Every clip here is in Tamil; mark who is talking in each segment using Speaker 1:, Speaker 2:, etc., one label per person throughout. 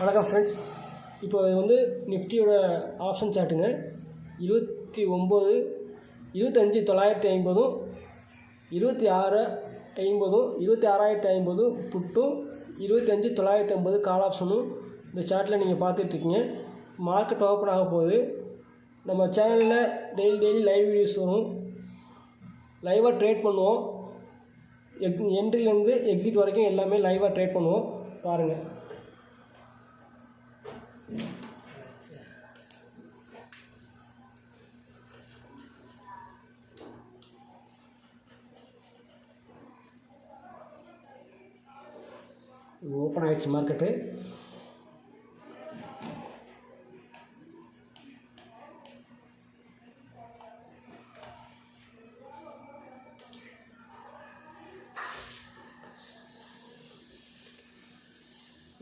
Speaker 1: வணக்கம் ஃப்ரெண்ட்ஸ் இப்போ இது வந்து நிஃப்டியோட ஆப்ஷன் சார்ட்டுங்க இருபத்தி ஒம்பது இருபத்தஞ்சி தொள்ளாயிரத்தி ஐம்பதும் இருபத்தி ஆறு ஐம்பதும் இருபத்தி ஆறாயிரத்தி ஐம்பதும் புட்டும் இருபத்தஞ்சி தொள்ளாயிரத்தி ஐம்பது கால் ஆப்ஷனும் இந்த சார்ட்டில் நீங்கள் பார்த்துட்ருக்கீங்க மார்க்கெட் ஓப்பன் ஆக போகுது. நம்ம சேனலில் டெய்லி டெய்லி லைவ் வீடியோஸ் வரும். லைவாக ட்ரேட் பண்ணுவோம். எக் என்ட்ரிலேருந்து எக்ஸிட் வரைக்கும் எல்லாமே லைவாக ட்ரேட் பண்ணுவோம். பாருங்கள் ஓப்பன் ஆயிடுச்சு மார்க்கெட்டு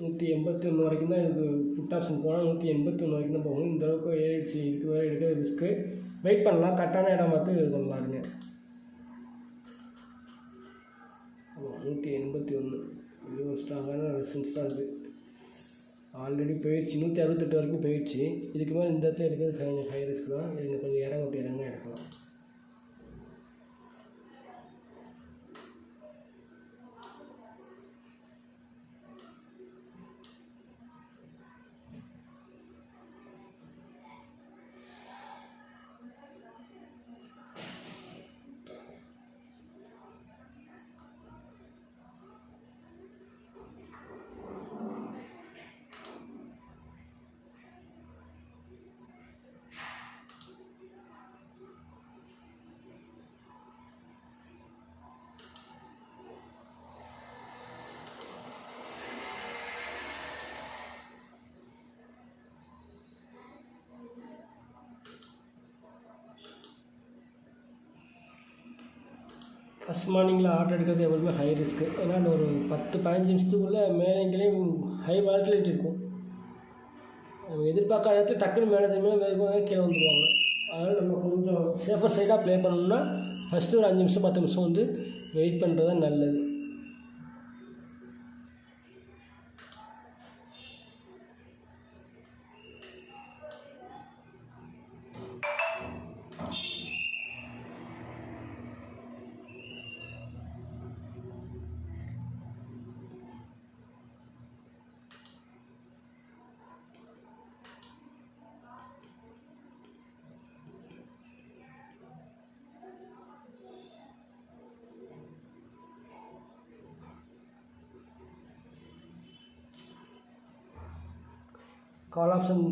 Speaker 1: நூற்றி எண்பத்தி ஒன்று வரைக்கும் தான் எனக்கு புட் ஆப்ஷன் போனால் நூற்றி எண்பத்தி ஒன்று வரைக்கும் தான் போகணும் இந்த அளவுக்கு ஏறிடுச்சு இதுக்கு வேறு எடுக்கிற ரிஸ்க்கு வெயிட் பண்ணலாம். கரெக்டான இடம் பார்த்து இது பண்ணலாருங்க ஆமாம் நூற்றி எண்பத்தி ஒன்று இது ஒரு ஸ்ட்ராங்கான ரெசன்ஸ் தான் இருக்குது ஆல்ரெடி போயிடுச்சு. நூற்றி அறுபத்தெட்டு வரைக்கும் போயிடுச்சு. இதுக்கு மேலே இந்த இடத்துல எடுக்கிறது ஹை ரிஸ்க் தான். எனக்கு கொஞ்சம் இறங்க விட்டு இறங்க எடுக்கலாம். ஃபஸ்ட் மார்னிங்கில் ஆர்டர் எடுக்கிறது எப்போதுமே ஹை ரிஸ்க்கு ஏன்னா அந்த ஒரு பத்து பதினஞ்சு நிமிஷத்துக்குள்ளே மேலே எங்கேயும் ஹை வால்குலேட் இருக்கும் எதிர்பார்க்காத இடத்துல டக்குன்னு மேலே திரும்ப கீழே வந்துடுவாங்க அதனால் நம்ம கொஞ்சம் சேஃபர் சைடாக ப்ளே பண்ணணும்னா ஃபஸ்ட்டு ஒரு அஞ்சு நிமிஷம் பத்து நிமிஷம் வந்து வெயிட் பண்ணுறது தான் நல்லது. கால் ஆப்ஷன்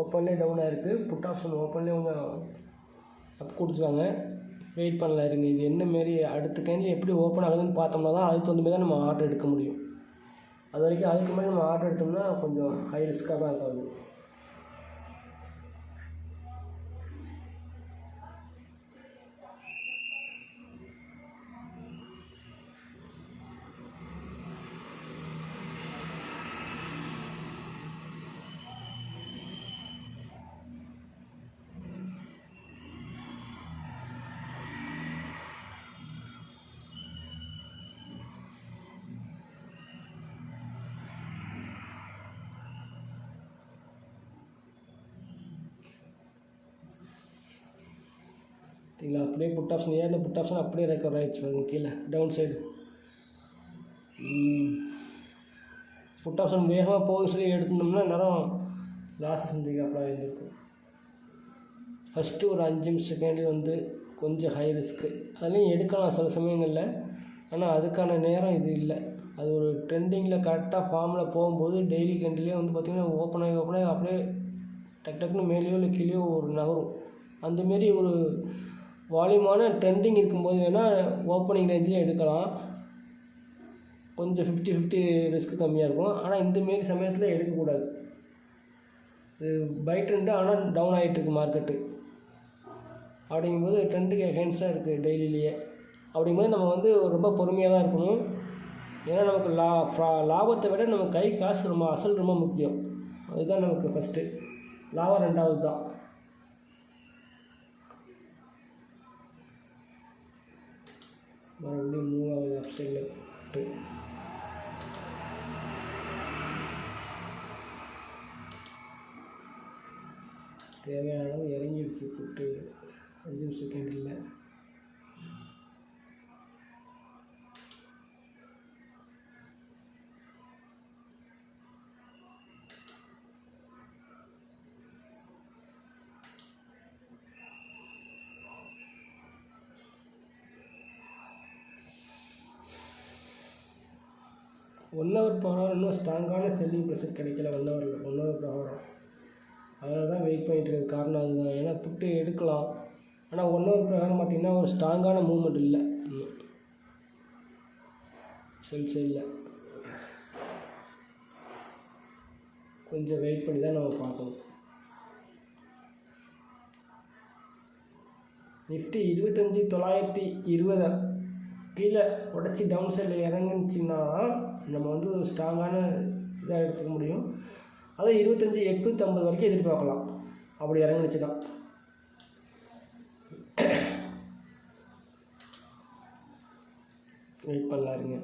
Speaker 1: ஓப்பன்லேயே டவுன் ஆகிருக்கு புட் ஆப்ஷன் ஓப்பன்லேயே அவங்க அப் கொடுத்துருக்காங்க. வெயிட் பண்ணல இருங்க. இது என்ன மாரி அடுத்த கேண்டில் எப்படி ஓப்பன் ஆகுதுன்னு பார்த்தோம்னா தான் அதுக்கு தகுந்த மாதிரி தான் நம்ம ஆர்டர் எடுக்க முடியும். அது வரைக்கும் அதுக்கு மேலே நம்ம ஆர்டர் எடுத்தோம்னா கொஞ்சம் ஹை ரிஸ்க்காக தான் இருக்கும் அது. சரிங்களா அப்படியே புட் ஆப்ஷன் ஏறின புட் ஆப்ஷன் அப்படியே ரெக்கவர் ஆகிடுச்சு பாருங்கள் கீழே டவுன் சைடு புட் ஆப்ஷன் வேகமாக போக சொல்லி எடுத்துருந்தோம்னா நேரம் லாஸ் சந்திக்காப்பெலாம் இருந்திருக்கும் ஃபஸ்ட்டு ஒரு அஞ்சு நிமிஷம் செகண்டில் வந்து கொஞ்சம் ஹை ரிஸ்க்கு அதுலேயும் எடுக்கலாம் சில சமயங்களில் ஆனால் அதுக்கான நேரம் இது இல்லை. அது ஒரு ட்ரெண்டிங்கில் கரெக்டாக ஃபார்மில் போகும்போது டெய்லி கண்டிலே வந்து பார்த்திங்கன்னா ஓப்பன் ஆகி ஓப்பன் ஆகி அப்படியே டக் டக்குன்னு மேலேயோ இல்லை கீழேயோ ஒரு நகரும். அந்தமாரி ஒரு வால்யூமான ட்ரெண்டிங் இருக்கும்போது வேணால் ஓப்பனிங் ரேஞ்சில் எடுக்கலாம். கொஞ்சம் ஃபிஃப்டி ஃபிஃப்டி ரிஸ்க் கம்மியாக இருக்கும். ஆனால் இந்தமாரி சமயத்தில் எடுக்கக்கூடாது. இது பை ட்ரெண்டு ஆனால் டவுன் ஆகிட்டுருக்கு மார்க்கெட்டு அப்படிங்கும்போது ட்ரெண்டுக்கு ஹேண்ட்ஸாக இருக்குது டெய்லிலேயே அப்படிங்கும்போது நம்ம வந்து ரொம்ப பொறுமையாக தான் இருக்கணும். ஏன்னா நமக்கு லா லாபத்தை விட நம்ம கை காசு ரொம்ப அசல் ரொம்ப முக்கியம். அதுதான் நமக்கு ஃபஸ்ட்டு லாபம் ரெண்டாவது தான். மறுபடியும் மூணாவது ஆப்ஷன் டூ தேவையான அளவு இறங்கிடுச்சு புட்டு அஞ்சு செகண்ட் இல்லை ஸ்ட்ராங்கான செல்லிங் ப்ரெஷர் கிடைக்கல ஒன் ஹவரில் ஒன் ஹவர் பிரகாரம். அதனால தான் வெயிட் பண்ணிட்டு இருக்க காரணம் அதுதான். ஏன்னா புட்டு எடுக்கலாம். ஆனால் ஒன் ஹவர் பிரகாரம் பார்த்திங்கன்னா ஒரு ஸ்ட்ராங்கான மூமெண்ட் இல்லை. செல்ஸ் இல்லை. கொஞ்சம் வெயிட் பண்ணி தான் நம்ம பார்க்கணும். நிஃப்டி இருபத்தஞ்சி தொள்ளாயிரத்தி இருபதை கீழே உடச்சி டவுன் சைடில் இறங்குச்சுன்னா நம்ம வந்து ஒரு ஸ்ட்ராங்கான இதாக எடுத்துக்க முடியும். அதை இருபத்தஞ்சி எட்நூற்றம்பது வரைக்கும் எதிர்பார்க்கலாம் அப்படி இறங்குனுச்சுன்னா. வெயிட் பண்ணலாருங்க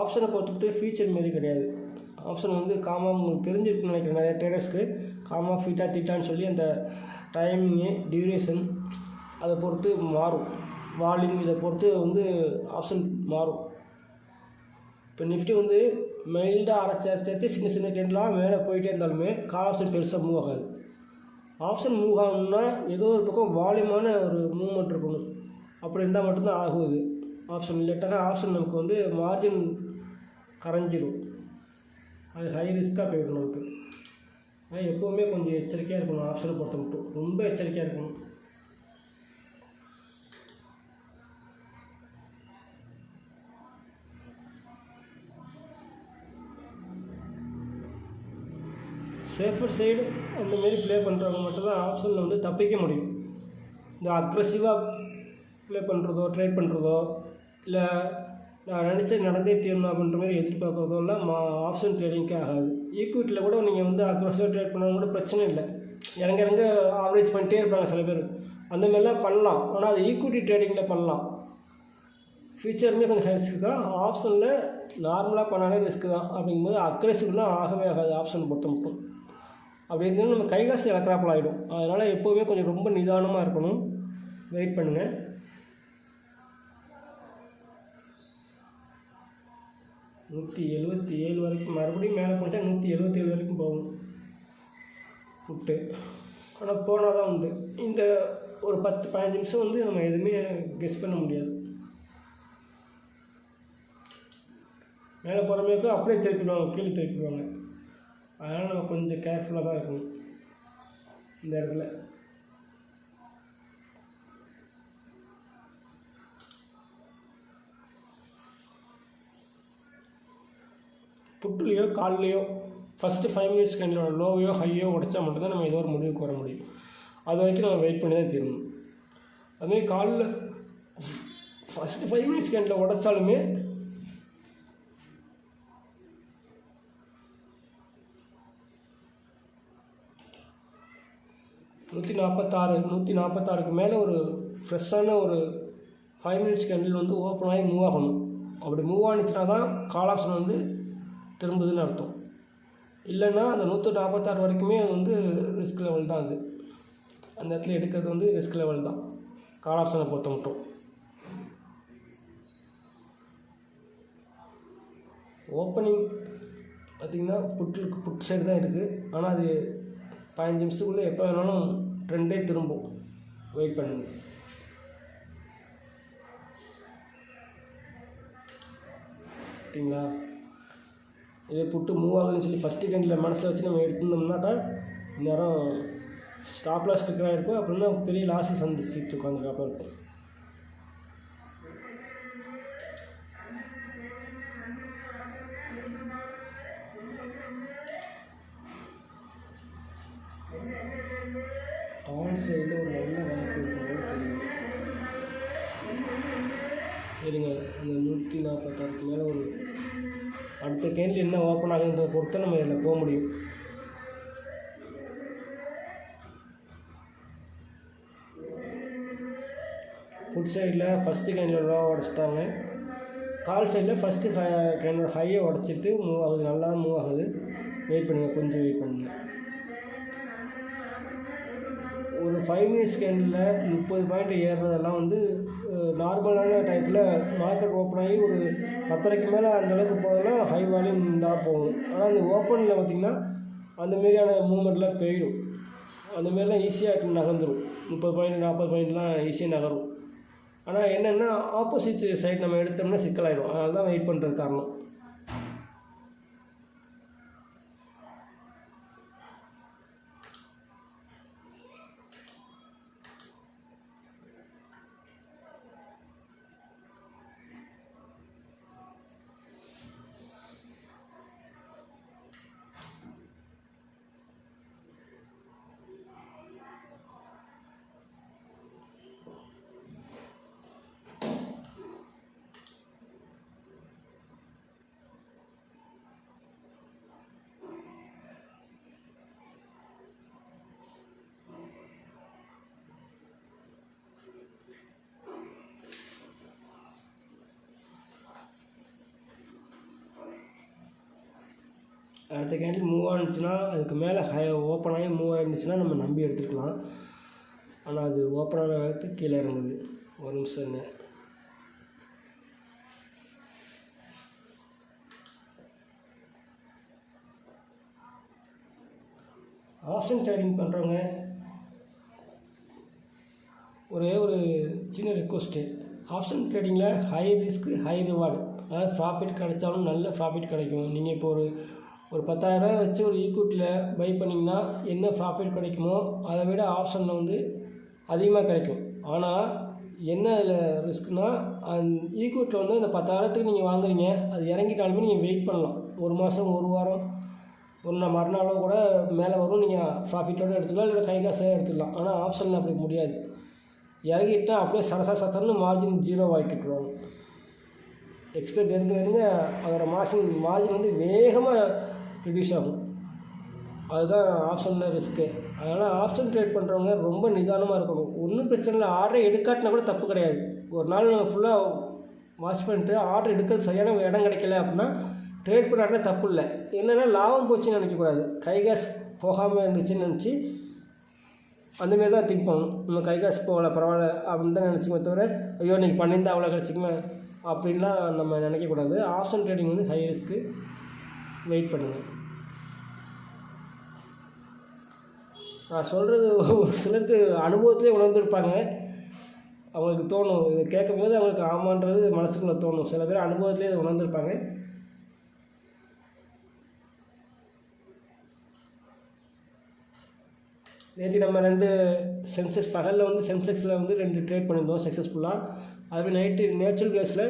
Speaker 1: ஆப்ஷனை பொறுத்துட்டு ஃபியூச்சர் மாரி கிடையாது. ஆப்ஷன் வந்து காமாக உங்களுக்கு தெரிஞ்சிருக்குன்னு நினைக்கிறேன். நிறைய ட்ரேடர்ஸ்க்கு காமா ஃபீட்டா தீட்டான்னு சொல்லி அந்த டைமிங்கு டியூரேஷன் அதை பொறுத்து மாறும். வால்யூம் இதை பொறுத்து வந்து ஆப்ஷன் மாறும். இப்போ நிஃப்டி வந்து மெயில்டாக அரைச்சி அரைச்சி அரைச்சி சின்ன சின்ன கேண்டெலாம் மேலே போயிட்டே இருந்தாலுமே கால் ஆப்ஷன் பெருசாக மூவ் ஆகாது. ஆப்ஷன் மூவ் ஆகணும்னா ஏதோ ஒரு பக்கம் வால்யூமான ஒரு மூவ்மெண்ட் இருக்கணும். அப்படி இருந்தால் மட்டும்தான் ஆகுது. ஆப்ஷன் இல்லட்டாக்கா ஆப்ஷன் நமக்கு வந்து மார்ஜின் கரைஞ்சிரும். அது ஹை ரிஸ்க்காக போயிடும் நமக்கு. ஆனால் எப்போவுமே கொஞ்சம் எச்சரிக்கையாக இருக்கணும் ஆப்ஷனை பொறுத்த மட்டும். ரொம்ப எச்சரிக்கையாக இருக்கணும். சேஃபர் சைடு அந்த மாரி ப்ளே பண்ணுறவங்க மட்டும் தான் ஆப்ஷனில் வந்து தப்பிக்க முடியும். இந்த அக்ரெசிவாக ப்ளே பண்ணுறதோ ட்ரை பண்ணுறதோ இல்லை நான் நினச்ச நடந்தே தீரணும் அப்படின்ற மாதிரி எதிர்பார்க்குறதோ இல்லை மா ஆப்ஷன் ட்ரேடிங்க்கே ஆகாது. ஈக்விட்டியில் கூட நீங்கள் வந்து அக்ரெசிவாக ட்ரேட் பண்ணாலும் கூட பிரச்சனை இல்லை. இறங்க இறங்க ஆவரேஜ் பண்ணிட்டே இருப்பாங்க சில பேர். அந்த மாதிரிலாம் பண்ணலாம். ஆனால் அது ஈக்விட்டி ட்ரேடிங்கில் பண்ணலாம். ஃபியூச்சருமே கொஞ்சம் ரிஸ்க் தான். ஆப்ஷனில் நார்மலாக பண்ணாலே ரிஸ்க் தான். அப்படிங்கும்போது அக்ரெசிவ்லாம் ஆகவே ஆகாது ஆப்ஷன் பொறுத்த மட்டும். அப்படி இருந்தாலும் நம்ம கைகாசி இழக்கிறாப்பில் ஆகிடும் அதனால் எப்போவுமே கொஞ்சம் ரொம்ப நிதானமாக இருக்கணும். வெயிட் பண்ணுங்கள் நூற்றி எழுபத்தி ஏழு வரைக்கும் மறுபடியும் மேலே போச்சா நூற்றி எழுபத்தி ஏழு வரைக்கும் போகும். புட்டு ஆனால் போனால் தான் உண்டு. இந்த ஒரு பத்து பதினஞ்சு நிமிஷம் வந்து நம்ம எதுவுமே கெஸ் பண்ண முடியாது. மேலே போகிறமையாக்கு அப்படியே திருப்பிடுவாங்க கீழே திருப்பிடுவாங்க. அதனால் நம்ம கொஞ்சம் கேர்ஃபுல்லாக தான் இருக்கணும். இந்த இடத்துல. புட்டுலேயோ கால்லையோ ஃபஸ்ட்டு ஃபைவ் மினிட்ஸ் கண்டிப்பாக லோவையோ ஹையோ உடைச்சா மட்டும்தான் நம்ம ஏதோ ஒரு முடிவுக்கு வர முடியும். அது வரைக்கும் நம்ம வெயிட் பண்ணி தான் தீரணும் அதுமாதிரி காலில் ஃபஸ்ட்டு ஃபைவ் மினிட்ஸ் கேண்டில் உடைச்சாலுமே நூற்றி நாற்பத்தாறு நூற்றி நாற்பத்தாறுக்கு மேலே ஒரு ஃப்ரெஷ்ஷான ஒரு ஃபைவ் மினிட்ஸ் கேண்டில் வந்து ஓப்பன் ஆகி மூவ் ஆகணும். அப்படி மூவ் ஆனிச்சுனா தான் கால் ஆப்ஷன் வந்து திரும்புதுன்னு அர்த்தம். இல்லைன்னா அந்த நூற்றி நாற்பத்தாறு வரைக்குமே அது வந்து ரிஸ்க் லெவல் தான் அது. அந்த இடத்துல எடுக்கிறது வந்து ரிஸ்க் லெவல் தான். கால் ஆப்ஷனை பொறுத்த மட்டும். ஓப்பனிங் பார்த்திங்கன்னா புட்டு புட் சைடு தான் இருக்குது ஆனால் அது பதினஞ்சு நிமிஷத்துக்குள்ளே எப்போ வேணாலும் ட்ரெண்டே திரும்பும். வெயிட் பண்ணுங்க. ஓகேங்களா? இதே புட்டு மூவ் ஆகுதுன்னு சொல்லி ஃபஸ்ட்டு கண்டில் மனசில் வச்சு நம்ம எடுத்துருந்தோம்னா தான் இந்நேரம் ஸ்டாப் லாஸ் இருக்கிறா இருக்கும். அப்படின்னா பெரிய லாஸை சந்திச்சுட்டு உட்காந்துருக்காப்ப இருக்கும் டான் சைடில் ஒரு நல்ல வாய்ப்பு இருக்கிறது தெரியும் இருங்க இந்த நூற்றி நாற்பத்தாறுக்கு மேலே ஒரு அடுத்த கேண்டில் என்ன ஓப்பன் ஆகுன்றதை பொறுத்து நம்ம இதில் போக முடியும். ஃபுட் சைடில் ஃபஸ்ட்டு கேண்டில் லோவாக உடச்சிட்டாங்க. கால் சைடில் ஃபஸ்ட்டு கேண்டில் ஹையை உடச்சிட்டு மூவ் ஆகுது நல்லா மூவ் ஆகுது. வெயிட் பண்ணுங்கள் கொஞ்சம் வெயிட் பண்ணுங்கள் ஒரு ஃபைவ் மினிட்ஸ் கேண்டில் முப்பது பாயிண்ட் ஏறுறதெல்லாம் வந்து நார்மலான டயத்தில் மார்க்கெட் ஓப்பன் ஆகி ஒரு பத்தரைக்கு மேலே அந்தளவுக்கு போகிறதுலாம் ஹை வால்யூம் தான் போகும். ஆனால் அந்த ஓப்பனில் பார்த்திங்கன்னா அந்த மாரியான மூமெண்ட்லாம் போயிடும். அந்த மாரிலாம் ஈஸியாக நகர்ந்துடும் முப்பது பாயிண்ட் நாற்பது பாயிண்ட்லாம் ஈஸியாக நகரும். ஆனால் என்னென்னா ஆப்போசிட் சைட் நம்ம எடுத்தோம்னா சிக்கலாயிடும். அதனால தான் வெயிட் பண்ணுறது காரணம். அடுத்த கேண்டில் மூவ் ஆனிச்சுன்னா அதுக்கு மேலே ஹை ஓப்பன் ஆகி மூவ் ஆகிருந்துச்சுன்னா நம்ம நம்பி எடுத்துக்கலாம். ஆனால் அது ஓப்பன் ஆன கீழே இறங்குது ஒரு நிமிஷம் இருங்க. ஆப்ஷன் ட்ரேடிங் பண்ணுறவங்க ஒரே ஒரு சின்ன ரெக்வஸ்ட்டு ஆப்ஷன் ட்ரேடிங்கில் ஹை ரிஸ்க்கு ஹை ரிவார்டு அதாவது ப்ராஃபிட் கிடைச்சாலும் நல்ல ப்ராஃபிட் கிடைக்கும். நீங்கள் இப்போ ஒரு ஒரு பத்தாயிரரூவா வச்சு ஒரு ஈக்குவிட்டியில் பை பண்ணிங்கன்னா என்ன ப்ராஃபிட் கிடைக்குமோ அதை விட ஆப்ஷனில் வந்து அதிகமாக கிடைக்கும். ஆனால் என்ன அதில் ரிஸ்க்னால் அந்த ஈக்குவிட்டியில் வந்து அந்த பத்தாயிரத்துக்கு நீங்கள் வாங்குறீங்க அது இறங்கிட்டாலுமே நீங்கள் வெயிட் பண்ணலாம். ஒரு மாதம் ஒரு வாரம் ஒரு நாள் கூட மேலே வரும் நீங்கள் ப்ராஃபிட்டோடு எடுத்துக்கலாம் இல்லை கை காசாக எடுத்துக்கலாம். ஆனால் ஆப்ஷனில் அப்படி முடியாது. இறங்கிட்டா அப்படியே சரசா சசன்னு மார்ஜின் ஜீரோ ஆக்கிட்டுருவாங்க எக்ஸ்பெக்ட் நெருங்க நெருங்க அதோட மார்ஜின் மார்ஜின் வந்து வேகமாக ரிடியூஸ் ஆகும். அதுதான் ஆப்ஷனில் ரிஸ்க்கு அதனால் ஆப்ஷன் ட்ரேட் பண்ணுறவங்க ரொம்ப நிதானமாக இருக்கணும். ஒன்றும் பிரச்சனை இல்லை. ஆர்டரை எடுக்காட்டினா கூட தப்பு கிடையாது. ஒரு நாள் ஃபுல்லாக வாட்ச் பண்ணிட்டு ஆர்டர் எடுக்கிறது சரியான இடம் கிடைக்கல அப்படின்னா ட்ரேட் பண்ணாட்டினா தப்பு இல்லை. என்னென்னா லாபம் போச்சுன்னு நினைக்கக்கூடாது கை காசு போகாமல் இருந்துச்சுன்னு நினச்சி அந்தமாரி தான் திங்க் பண்ணணும். நம்ம கை காசு போகல பரவாயில்ல அப்படின்னு தான் நினச்சிக்கமே தவிர ஐயோ நீங்கள் பண்ணியிருந்தா அவ்வளோ கிடச்சிக்குமே அப்படின்லாம் நம்ம நினைக்கக்கூடாது ஆப்ஷன் ட்ரேடிங் வந்து ஹை ரிஸ்க்கு வெயிட் பண்ணுங்கள் நான் சொல்கிறது ஒரு சிலருக்கு அனுபவத்திலே உணர்ந்துருப்பாங்க. அவங்களுக்கு தோணும். இதை கேட்கும்போது அவங்களுக்கு ஆமான்றது மனசுக்குள்ளே தோணும். சில பேர் அனுபவத்திலே இதை உணர்ந்துருப்பாங்க. நேற்று நம்ம ரெண்டு சென்செக்ஸ் பகலில் வந்து சென்செக்ஸில் வந்து ரெண்டு ட்ரேட் பண்ணியிருந்தோம் சக்ஸஸ்ஃபுல்லாக அதுவே நைட்டு நேச்சுரல் கேஸில்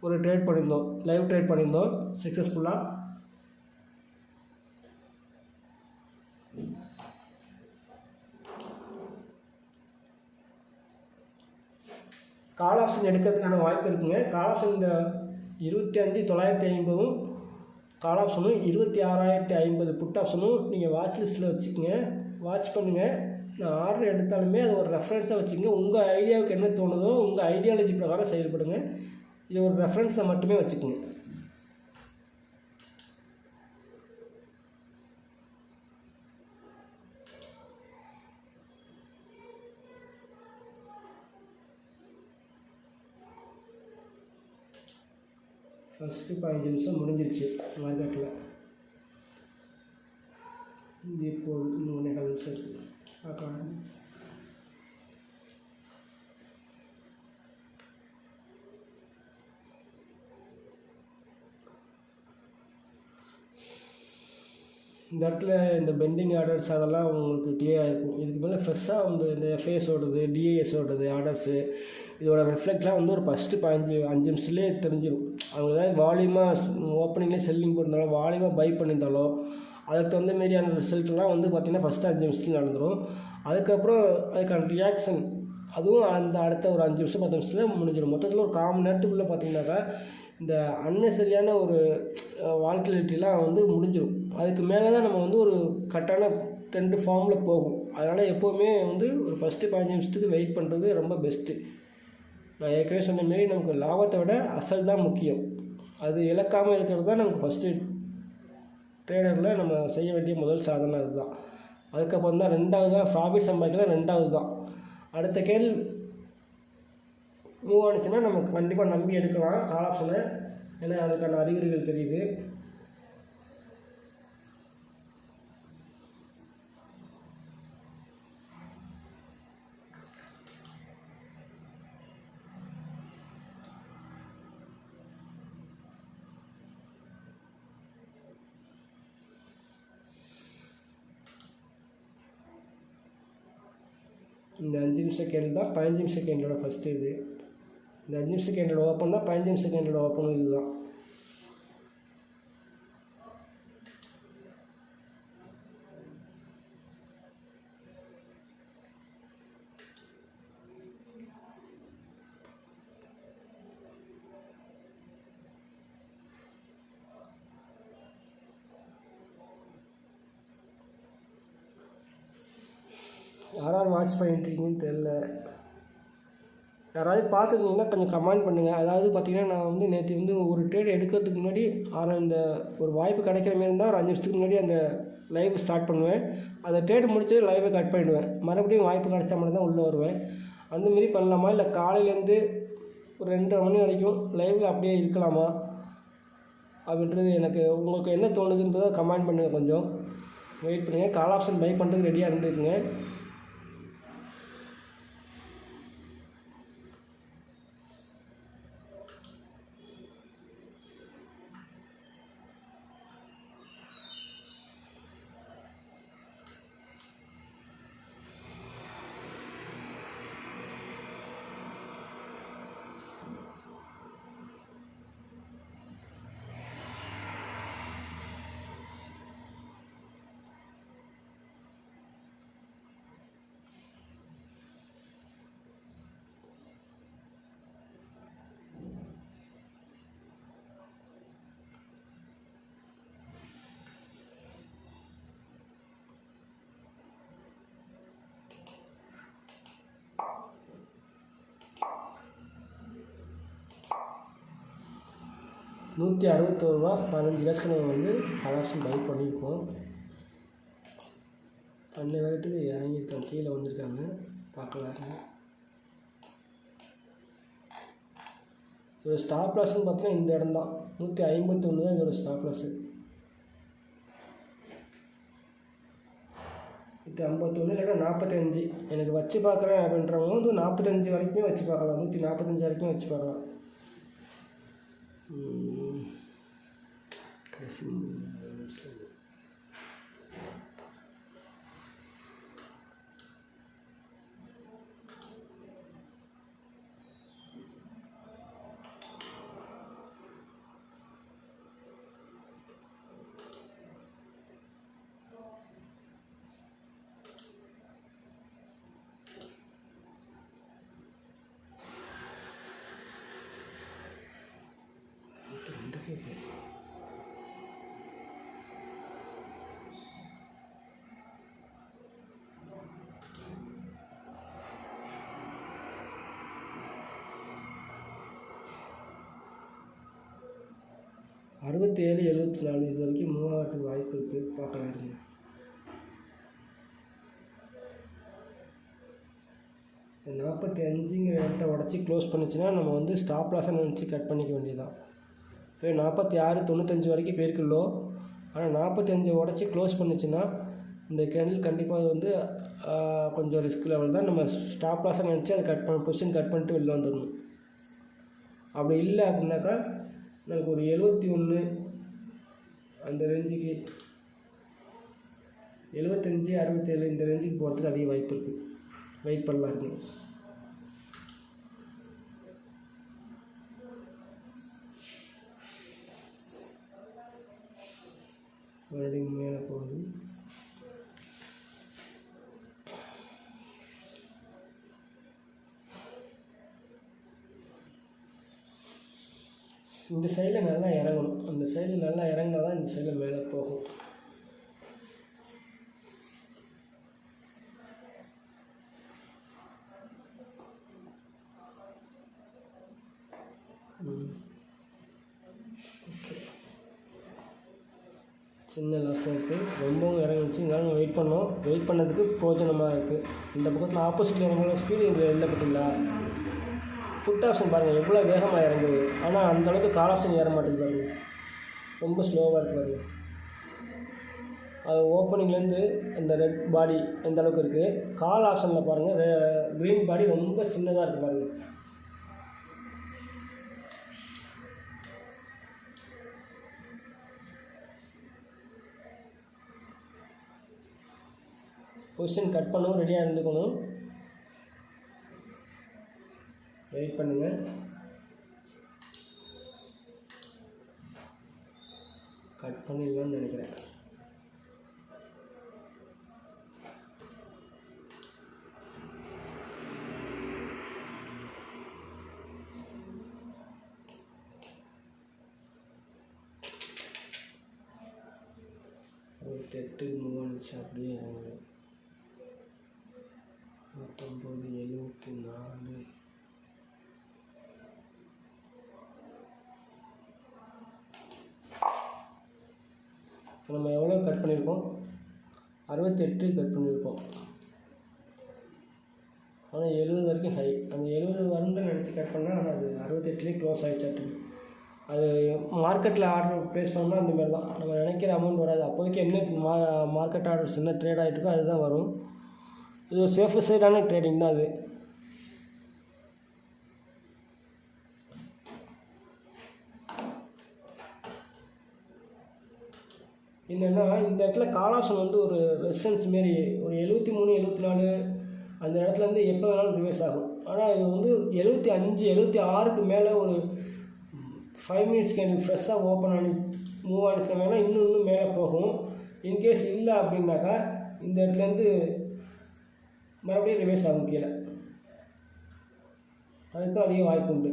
Speaker 1: ஒரு ட்ரேட் பண்ணியிருந்தோம். லைவ் ட்ரேட் பண்ணியிருந்தோம் சக்ஸஸ்ஃபுல்லாக கால் ஆப்ஷன் எடுக்கிறதுக்கான வாய்ப்பு இருக்குங்க. கால் ஆப்ஷன் இந்த இருபத்தி அஞ்சு தொள்ளாயிரத்தி ஐம்பதும் கால் ஆப்ஷனும் இருபத்தி ஆறாயிரத்தி ஐம்பது புட் ஆப்ஷனும் நீங்கள் வாட்ச் லிஸ்ட்டில் வச்சுக்கோங்க. வாட்ச் பண்ணுங்கள் நான் ஆர்டர் எடுத்தாலுமே அது ஒரு ரெஃபரன்ஸாக வச்சுக்கோங்க. உங்கள் ஐடியாவுக்கு என்ன தோணுதோ உங்கள் ஐடியாலஜி பிரகாரம் செயல்படுங்க. இது ஒரு ரெஃபரன்ஸை மட்டுமே வச்சுக்கோங்க. ஃபஸ்ட்டு பதினஞ்சு நிமிஷம் முடிஞ்சிருச்சு மார்க்கெட்டில் இது இப்போ இன்னும் ஒன்றே கால் நிமிஷம் இருக்குது பார்க்கலாம். இந்த இடத்துல இந்த பெண்டிங் ஆர்டர்ஸ் அதெல்லாம் உங்களுக்கு கிளியராக இருக்கும். இதுக்கு மேலே ஃப்ரெஷ்ஷாக வந்து இந்த எஃப்ஏஎஸ் ஓடுது டிஏஎஸ் ஓடுது ஆர்டர்ஸு. இதோட ரிஃப்ளெக்ட்லாம் வந்து ஒரு ஃபஸ்ட்டு பதினஞ்சு அஞ்சு நிமிஷத்துலேயே தெரிஞ்சிடும் அவங்க ஏதாவது வால்யூமாக ஓப்பனிங்லேயே செல்லிங் போட்டிருந்தாலோ வால்யூமாக பை பண்ணியிருந்தாலோ அதுக்கு தகுந்த மாரியான ரிசல்ட்லாம் வந்து பார்த்திங்கன்னா ஃபஸ்ட்டு அஞ்சு நிமிஷத்துல நடந்துடும் அதுக்கப்புறம் அதுக்கான ரியாக்ஷன் அதுவும் அந்த அடுத்த ஒரு அஞ்சு நிமிஷம் பத்து நிமிஷத்துல முடிஞ்சிடும் மொத்தத்தில் ஒரு கால் நேரத்துக்குள்ளே பார்த்தீங்கன்னாக்கா இந்த அன்னெசரியான ஒரு வால்டிலிட்டிலாம் வந்து முடிஞ்சிடும் அதுக்கு மேலே தான் நம்ம வந்து ஒரு கரெக்டான ட்ரெண்டு ஃபார்மில் போகும். அதனால் எப்போவுமே வந்து ஒரு ஃபஸ்ட்டு பதினஞ்சு நிமிஷத்துக்கு வெயிட் பண்ணுறது ரொம்ப பெஸ்ட்டு நான் ஏற்கனவே சொன்ன மாரி நமக்கு லாபத்தை விட அசல் தான் முக்கியம். அது இழக்காமல் இருக்கிறது தான் நமக்கு ஃபஸ்ட்டு ட்ரேடரில் நம்ம செய்ய வேண்டிய முதல் சாதனை அதுதான். அதுக்கப்புறம் தான் ரெண்டாவது தான் ப்ராஃபிட் சம்பாதிக்கலாம் ரெண்டாவது தான் அடுத்த கேள் மூவ் ஆனிச்சுன்னா நமக்கு கண்டிப்பாக நம்பி எடுக்கலாம். கால் ஆப்ஷனை ஏன்னா அதுக்கான அறிகுறிகள் தெரியுது. இந்த அஞ்சு நிமிஷம் கேள்வி தான் பதினஞ்சு நிமிஷம் கேண்டோட ஃபஸ்ட்டு இது. இந்த அஞ்சு நிமிஷம் கேண்டோட ஓப்பன் தான் பதினஞ்சு நிமிஷம் கேண்டோட ஓப்பனும் இதுதான். யாரார் வாட்ச் பண்ணிட்டுருக்கீங்கன்னு தெரில யாராவது பார்த்துருந்தீங்கன்னா கொஞ்சம் கமெண்ட் பண்ணுங்கள் அதாவது பார்த்தீங்கன்னா நான் வந்து நேற்று வந்து ஒரு ட்ரேட் எடுக்கிறதுக்கு முன்னாடி ஆனால் இந்த ஒரு வாய்ப்பு கிடைக்கிற மாரி இருந்தால் ஒரு அஞ்சு வருஷத்துக்கு முன்னாடி அந்த லைவ் ஸ்டார்ட் பண்ணுவேன். அந்த ட்ரேட் முடிச்சு லைவை கட் பண்ணிவிடுவேன் மறுபடியும் வாய்ப்பு கிடைச்சா மட்டும் தான் உள்ளே வருவேன். அந்த மாரி பண்ணலாமா? இல்லை காலையிலேருந்து ஒரு ரெண்டரை மணி வரைக்கும் லைவில் அப்படியே இருக்கலாமா? அப்படின்றது எனக்கு உங்களுக்கு என்ன தோணுதுன்றதை கமெண்ட் பண்ணுங்கள் கொஞ்சம். வெயிட் பண்ணுங்கள் கால் ஆப்ஷன் பை பண்ணுறதுக்கு ரெடியாக இருந்துக்குங்க. நூற்றி அறுபத்தோரு ரூபா பதினஞ்சு லேக்ஸ்க்கு நம்ம வந்து கலர்ஸும் பை பண்ணியிருக்கோம். பண்ண வேகத்துக்கு இறங்கியிருக்காங்க கீழே வந்திருக்காங்க. பார்க்கலாம். இதோட ஸ்டாப் லாஸ்ன்னு பார்த்தீங்கன்னா இந்த இடம் தான். நூற்றி ஐம்பத்தொன்று தான் இதோட ஸ்டாப் லாஸு நூற்றி ஐம்பத்தொன்று இல்லைன்னா நாற்பத்தஞ்சு எனக்கு வச்சு பார்க்குறேன் அப்படின்றவங்க வந்து நாற்பத்தஞ்சு வரைக்கும் வச்சு பார்க்கலாம். நூற்றி நாற்பத்தஞ்சு வரைக்கும் வச்சு பார்க்கலாம். ம். கடைசி மூணு நிமிஷம். நூற்றி ரெண்டுக்கு இருக்கு. அறுபத்தி ஏழு எழுபத்தி நாலு இது வரைக்கும் மூவாயிரத்துக்கு வாய்ப்பு இருக்குது பார்க்கலாம் இருங்க நாற்பத்தி அஞ்சுங்கிற இடத்த உடச்சி க்ளோஸ் பண்ணுச்சுன்னா நம்ம வந்து ஸ்டாப் லாஸை நினச்சி கட் பண்ணிக்க வேண்டியதுதான். ஸோ நாற்பத்தி ஆறு தொண்ணூத்தஞ்சு வரைக்கும் போயிருக்கு லோ ஆனால் நாற்பத்தி அஞ்சு உடச்சி க்ளோஸ் பண்ணுச்சுன்னா இந்த கேண்டில் கண்டிப்பாக அது வந்து கொஞ்சம் ரிஸ்க் லெவல் தான். நம்ம ஸ்டாப் லாஸை நினச்சி அதை கட் பண்ண பொசிஷன் கட் பண்ணிட்டு வெளில வந்துடணும். அப்படி இல்லை அப்படின்னாக்கா நமக்கு ஒரு எழுபத்தி ஒன்று அந்த ரேஞ்சுக்கு எழுபத்தஞ்சி அறுபத்தேழு இந்த ரேஞ்சுக்கு போகிறதுக்கு அதிக வாய்ப்பு இருக்குது வெயிட் பண்ணலாம் இருக்கும் மறுபடியும் இந்த சைடில் நல்லா இறங்கணும். அந்த சைடில் நல்லா இறங்கினா தான் இந்த சைடில் மேலே போகும். ஓகே சின்ன லாஸ் தான் இருக்குது ரொம்பவும் இறங்குச்சு. இருந்தாலும் வெயிட் பண்ணோம். வெயிட் பண்ணதுக்கு பிரோஜனமாக இருக்குது இந்த பக்கத்தில் ஆப்போசிட்டில் இறங்குற ஸ்பீடு இதில் இல்லை பார்த்தீங்களா? புட் ஆப்ஷன் பாருங்கள் எவ்வளோ வேகமாக இறங்குது. ஆனால் அந்தளவுக்கு கால் ஆப்ஷன் ஏற மாட்டேங்குது பாருங்கள் ரொம்ப ஸ்லோவாக இருக்குது பாருங்கள் அது ஓப்பனிங்லேருந்து இந்த ரெட் பாடி எந்த அளவுக்கு இருக்குது கால் ஆப்ஷனில் பாருங்கள் க்ரீன் பாடி ரொம்ப சின்னதாக இருக்குது பாருங்கள் பொசிஷன் கட் பண்ணவும் ரெடியாக இருந்துக்கணும். வெயிட் பண்ணுங்கள் கட் பண்ணிடலாம்னு நினைக்கிறேன். எட்டு மூணுச்சு அப்படியே இறங்குது. பத்தொம்பது எழுபத்தி நாலு. நம்ம எவ்வளோ கட் பண்ணியிருக்கோம்? அறுபத்தெட்டு கட் பண்ணியிருக்கோம். ஆனால் எழுபது வரைக்கும் ஹை அந்த எழுபது வரணும்னு நினச்சி கட் பண்ணால் ஆனால் அது அறுபத்தெட்டுலேயே க்ளோஸ் ஆகிடுச்சு அது மார்க்கெட்டில் ஆர்டர் ப்ளேஸ் பண்ணோம்னா அந்த மாதிரி தான். நம்ம நினைக்கிற அமௌண்ட் வராது. அப்போதைக்கு என்ன மா மார்க்கெட் ஆர்டர்ஸ் என்ன ட்ரேட் ஆகிட்டு இருக்கோ அதுதான் வரும். இது ஒரு சேஃபர் சைடான ட்ரேடிங் தான் அது. என்னென்னா இந்த இடத்துல காலாசன் வந்து ஒரு ரெசிஸ்டன்ஸ் மாரி ஒரு எழுபத்தி மூணு எழுபத்தி நாலு அந்த இடத்துலேருந்து எப்போ வேணாலும் ரிவைஸ் ஆகும். ஆனால் இது வந்து எழுபத்தி அஞ்சு எழுபத்தி ஆறுக்கு மேலே ஒரு ஃபைவ் மினிட்ஸ் கேண்டில் ஃப்ரெஷ்ஷாக ஓப்பன் ஆனி மூவ் ஆனிச்சுனா வேணால் இன்னும் இன்னும் மேலே போகும். இன்கேஸ் இல்லை அப்படின்னாக்கா இந்த இடத்துலேருந்து மறுபடியும் ரிவைஸ் ஆகும் கீழே. அதுக்கும் அதிக வாய்ப்பு உண்டு.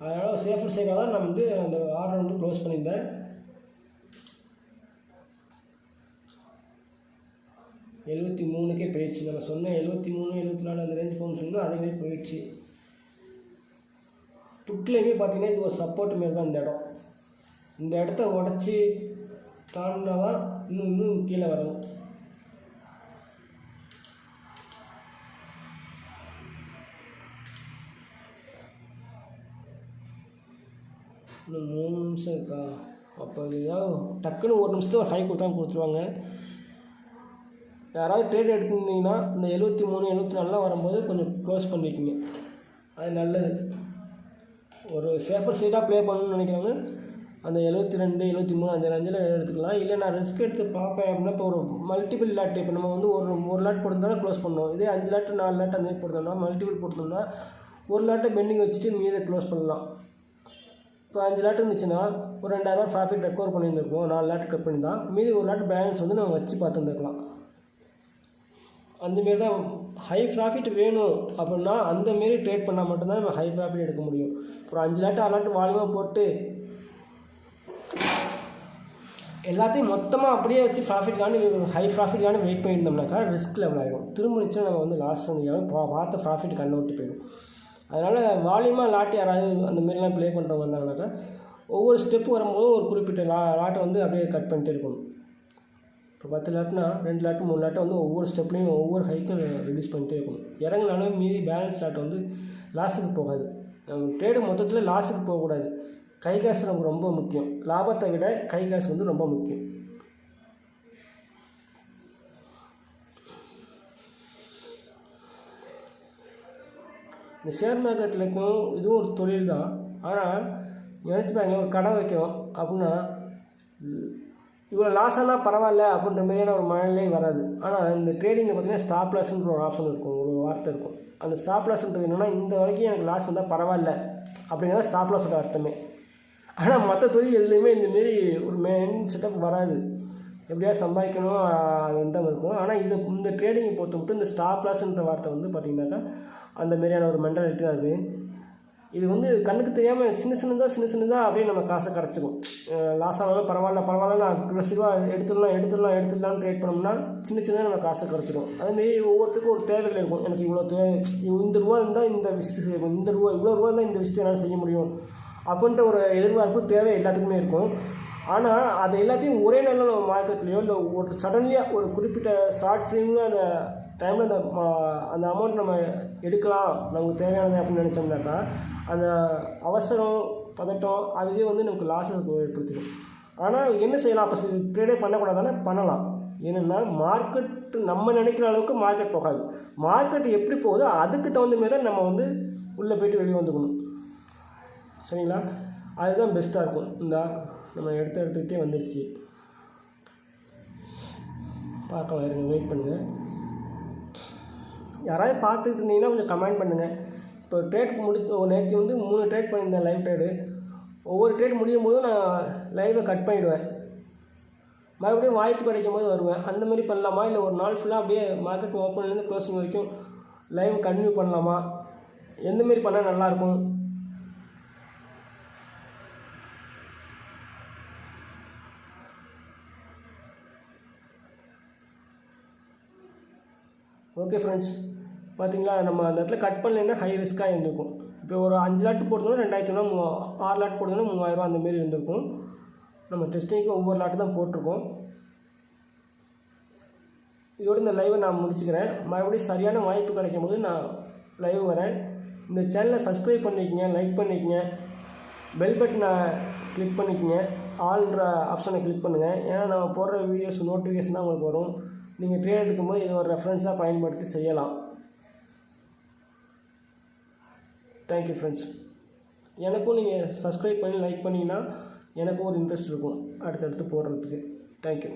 Speaker 1: அதனால் சேஃபர் சேஃபாக தான் நான் வந்து அந்த ஆர்டர் வந்து க்ளோஸ் பண்ணியிருந்தேன். எழுபத்தி மூணுக்கே போயிடுச்சு. நம்ம சொன்ன எழுபத்தி மூணு எழுபத்தி நாலு அந்த ரேஞ்ச் ஃபோன் சொன்னால் அதே மாதிரி போயிடுச்சு. புட்லேயுமே பார்த்தீங்கன்னா இது ஒரு சப்போர்ட் மாரி தான் இந்த இடம். இந்த இடத்த உடச்சி தாண்டினா தான் இன்னும் இன்னும் கீழே வரும் இன்னும் மூணு நிமிஷம் இருக்கா? அப்போ ஏதாவது டக்குன்னு ஒரு நிமிஷத்துல ஒரு ஹை கொடுத்தா கொடுத்துருவாங்க. யாராவது ட்ரேட் எடுத்துருந்தீங்கன்னா இந்த எழுபத்தி மூணு எழுபத்தி நாலுலாம் வரும்போது கொஞ்சம் க்ளோஸ் பண்ணி வைக்கிங்க அது நல்லது. ஒரு சேஃபர் சைடாக ப்ளே பண்ணணும்னு நினைக்கிறாங்க அந்த எழுபத்தி ரெண்டு எழுபத்தி மூணு அந்த ரஞ்சில் எடுத்துக்கலாம். இல்லை நான் ரிஸ்க் எடுத்து பார்ப்பேன் அப்படின்னா இப்போ ஒரு மல்டிபிள் லாட் இப்போ நம்ம வந்து ஒரு ஒரு லாட் போட்டிருந்தாலும் க்ளோஸ் பண்ணுவோம். இதே அஞ்சு லாட்டு நாலு லாட் அந்த மாதிரி போட்டிருந்தோம்னா மல்டிபிள் போட்டிருந்தோம்னா ஒரு லாட்டை பெண்டிங் வச்சுட்டு மீதை க்ளோஸ் பண்ணலாம். இப்போ அஞ்சு லாட் இருந்துச்சுன்னா ஒரு ரெண்டாயிரரூவா ப்ராஃபிட் ரெக்கவர் பண்ணியிருந்திருக்கோம் நாலு லாட் கட் பண்ணி தான் மீதி ஒரு லாட் பேலன்ஸ் வந்து நம்ம வச்சு பார்த்துருந்துருக்கலாம். அந்தமாரி தான் ஹை ப்ராஃபிட் வேணும் அப்படின்னா அந்தமாரி ட்ரேட் பண்ணால் மட்டும்தான் நம்ம ஹை ப்ராஃபிட் எடுக்க முடியும். ஒரு அஞ்சு லாட்டு ஆறு லாட்டு வால்யூமாக போட்டு எல்லாத்தையும் மொத்தமாக அப்படியே வச்சு ப்ராஃபிட்கான ஹை ப்ராஃபிட்கான வெயிட் பண்ணியிருந்தோம்னாக்கா ரிஸ்க் லெவல் ஆகிடும் நிச்சயம் நம்ம வந்து லாஸ் வந்து பார்த்த ப்ராஃபிட் கண்ணை விட்டு போயிடும் அதனால் வால்யூமாக லாட்டு யாராவது அந்த மாரிலாம் ப்ளே பண்ணுறவங்க வந்தாங்கனாக்கா ஒவ்வொரு ஸ்டெப்பு வரும்போதும் ஒரு குறிப்பிட்ட லா லாட்டை வந்து அப்படியே கட் பண்ணிட்டே இருக்கணும். இப்போ பத்து லாட்னா ரெண்டு லாட்டு மூணு லாட்டை வந்து ஒவ்வொரு ஸ்டெப்லையும் ஒவ்வொரு ஹைக்கும் ரிலீஸ் பண்ணிட்டே இருக்கணும். இறங்கினாலும் மீதி பேலன்ஸ் லாட் வந்து லாஸுக்கு போகாது. நம்ம ட்ரேடு மொத்தத்தில் லாஸுக்கு போகக்கூடாது. கை காசு நமக்கு ரொம்ப முக்கியம். லாபத்தை விட கை காசு வந்து ரொம்ப முக்கியம். இந்த ஷேர் மார்க்கெட்லக்கும் இதுவும் ஒரு தொழில் தான் ஆனால் நினச்சி பாருங்க ஒரு கடை வைக்கும் அப்படின்னா இவ்வளோ லாஸ் ஆனால் பரவாயில்ல அப்படின்ற மாதிரியான ஒரு மனநிலையும் வராது. ஆனால் இந்த ட்ரேடிங்கில் பார்த்தீங்கன்னா ஸ்டாப் லாஸ்ன்ற ஒரு ஆப்ஷன் இருக்கும் ஒரு வார்த்தை இருக்கும். அந்த ஸ்டாப் லாஸ்ன்றது என்னென்னா இந்த வரைக்கும் எனக்கு லாஸ் வந்தால் பரவாயில்ல அப்படிங்கிறத ஸ்டாப் லாஸோட அர்த்தமே. ஆனால் மற்ற தொழில் எதுலேயுமே இந்தமாரி ஒரு மெயின் செட்டப் வராது. எப்படியா சம்பாதிக்கணும் அந்த தான் இருக்கும். ஆனால் இது இந்த ட்ரேடிங்கை பொறுத்த மட்டும் இந்த ஸ்டாப் லாஸ்ன்ற வார்த்தை வந்து பார்த்திங்கனாக்கா அந்த மாதிரியான ஒரு மென்டாலிட்டி தான் அது. இது வந்து கண்ணுக்கு தெரியாமல் சின்ன சின்னதாக சின்ன சின்னதாக அப்படியே நம்ம காசை கரைச்சிக்கும். லாஸ் ஆனாலும் பரவாயில்ல பரவாயில்ல நான் அக்ரெசிவாக எடுத்துடலாம் எடுத்துடலாம் எடுத்துடலாம்னு ட்ரேட் பண்ணோம்னா சின்ன சின்னதாக நம்ம காசை கரைச்சிடும் அதேமாரி ஒவ்வொருத்துக்கும் ஒரு தேவைகள் இருக்கும். எனக்கு இவ்வளோ தேவை இந்த ரூபா இருந்தால் இந்த விஷயத்தை செய்யணும் இந்த ரூபா இவ்வளோ ரூபா இருந்தால் இந்த விஷயத்தை என்னால் செய்ய முடியும். அப்படின்ற ஒரு எதிர்பார்ப்பு தேவை எல்லாத்துக்குமே இருக்கும். ஆனால் அது எல்லாத்தையும் ஒரே நல்ல மார்க்கெட்லேயோ இல்லை ஒரு சடன்லியாக ஒரு குறிப்பிட்ட ஷார்ட் ஃப்ரேமில் அந்த டைமில் அந்த அந்த அமௌண்ட் நம்ம எடுக்கலாம். நமக்கு தேவையானது அப்படின்னு நினச்சோம்னாக்கா அந்த அவசரம் பதட்டம் அதுவே வந்து நமக்கு லாஸை ஏற்படுத்திடும். ஆனால் என்ன செய்யலாம்? அப்போ ட்ரேடே பண்ணக்கூடாதானே? பண்ணலாம். ஏன்னா மார்க்கெட் நம்ம நினைக்கிற அளவுக்கு மார்க்கெட் போகாது. மார்க்கெட் எப்படி போகுதோ அதுக்கு தகுந்த மாதிரி தான் நம்ம வந்து உள்ளே போயிட்டு வெளியே வந்துக்கணும். சரிங்களா? அதுதான் பெஸ்ட்டாக இருக்கும். இந்த நம்ம எடுத்து எடுத்துக்கிட்டே வந்துடுச்சு பார்க்கலாம் இருங்க வெயிட் பண்ணுங்கள் யாராவது பார்த்துட்டு இருந்தீங்கன்னா கொஞ்சம் கமெண்ட் பண்ணுங்கள் இப்போ ட்ரேட் முடிச்சு நேற்று வந்து மூணு ட்ரேட் பண்ணியிருந்தேன் லைவ் ட்ரேடு ஒவ்வொரு ட்ரேட் முடியும் போதும் நான் லைவை கட் பண்ணிவிடுவேன் மறுபடியும் வாய்ப்பு கிடைக்கும் போது வருவேன். அந்த மாதிரி பண்ணலாமா? இல்லை ஒரு நாள் ஃபுல்லாக அப்படியே மார்க்கெட் ஓப்பன்லேருந்து க்ளோசிங் வரைக்கும் லைவ் கன்டினியூ பண்ணலாமா? எந்த மாரி பண்ணால் நல்லாயிருக்கும் ஓகே ஃப்ரெண்ட்ஸ் பார்த்தீங்களா நம்ம அந்த இடத்துல கட் பண்ணலைன்னா ஹை ரிஸ்க்காக இருந்திருக்கும். இப்போ ஒரு அஞ்சு லாட்டு போட்டதுன்னா ரெண்டாயிரத்தி ரூபா மூ ஆறு லாட் போட்டோம்னா மூவாயிரரூவா அந்தமாரி இருந்திருக்கும். நம்ம டெஸ்டிங்க்கு ஒவ்வொரு லாட்டு தான் போட்டிருக்கோம். இதோட இந்த லைவை நான் முடிச்சுக்கிறேன். மறுபடியும் சரியான வாய்ப்பு கிடைக்கும் போது நான் லைவ் வரேன். இந்த சேனலை சப்ஸ்கிரைப் பண்ணிக்கங்க லைக் பண்ணிக்கங்க. பெல் பட்டனை கிளிக் பண்ணிக்கங்க. ஆல்ன்ற ஆப்ஷனை கிளிக் பண்ணுங்கள் ஏன்னா நம்ம போடுற வீடியோஸ் நோட்டிஃபிகேஷன் தான் உங்களுக்கு வரும். நீங்கள் ட்ரேட் எடுக்கும்போது இது ஒரு ரெஃபரன்ஸாக பயன்படுத்தி செய்யலாம். தேங்க்யூ ஃப்ரெண்ட்ஸ் எனக்கும் நீங்கள் சப்ஸ்கிரைப் பண்ணி லைக் பண்ணிங்கன்னா எனக்கும் ஒரு இன்ட்ரெஸ்ட் இருக்கும். அடுத்தடுத்து போடுறதுக்கு. தேங்க்யூ